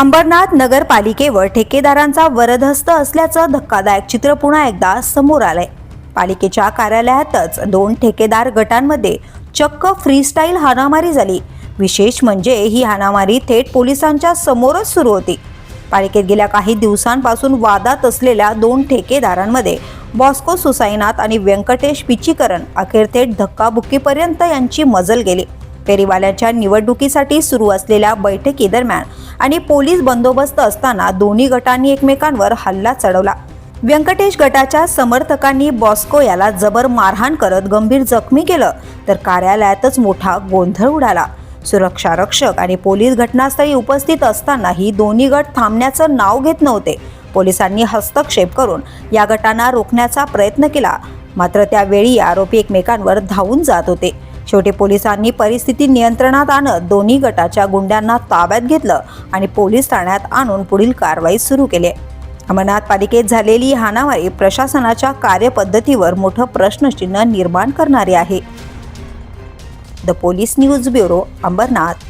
अंबरनाथ नगरपालिकेवर ठेकेदारांचा वरदहस्त असल्याचं धक्कादायक चित्र पुन्हा एकदा समोर आलंय. पालिकेच्या कार्यालयातच दोन ठेकेदार गटांमध्ये चक्क फ्रीस्टाईल हाणामारी झाली. विशेष म्हणजे ही हाणामारी थेट पोलिसांच्या समोरच सुरू होती. पालिकेत गेल्या काही दिवसांपासून वादात असलेल्या दोन ठेकेदारांमध्ये बॉस्को सुसाईनाथ आणि व्यंकटेश पिचीकरण अखेर थेट धक्काबुक्कीपर्यंत यांची मजल गेली. फेरीवाल्याच्या निवडणुकीसाठी सुरू असलेल्या बैठकीदरम्यान आणि पोलीस बंदोबस्त असताना दोन्ही गटांनी एकमेकांवर हल्ला चढवला. व्यंकटेश गटाच्या समर्थकांनी बॉस्को याला जबर मारहाण करत गंभीर जखमी केलं तर कार्यालयातच मोठा गोंधळ उडाला. सुरक्षा रक्षक आणि पोलीस घटनास्थळी उपस्थित असतानाही दोन्ही गट थांबण्याचं नाव घेत नव्हते. पोलिसांनी हस्तक्षेप करून या गटांना रोखण्याचा प्रयत्न केला मात्र त्यावेळी आरोपी एकमेकांवर धावून जात होते. शेवटी पोलिसांनी परिस्थिती नियंत्रणात आणत दोन्ही गटाच्या गुंड्यांना ताब्यात घेतलं आणि पोलीस ठाण्यात आणून पुढील कारवाई सुरू केली. अमरनाथ पालिकेत झालेली ही हाणामारी प्रशासनाच्या कार्यपद्धतीवर मोठं प्रश्नचिन्ह निर्माण करणारी आहे. The police news bureau Ambernath.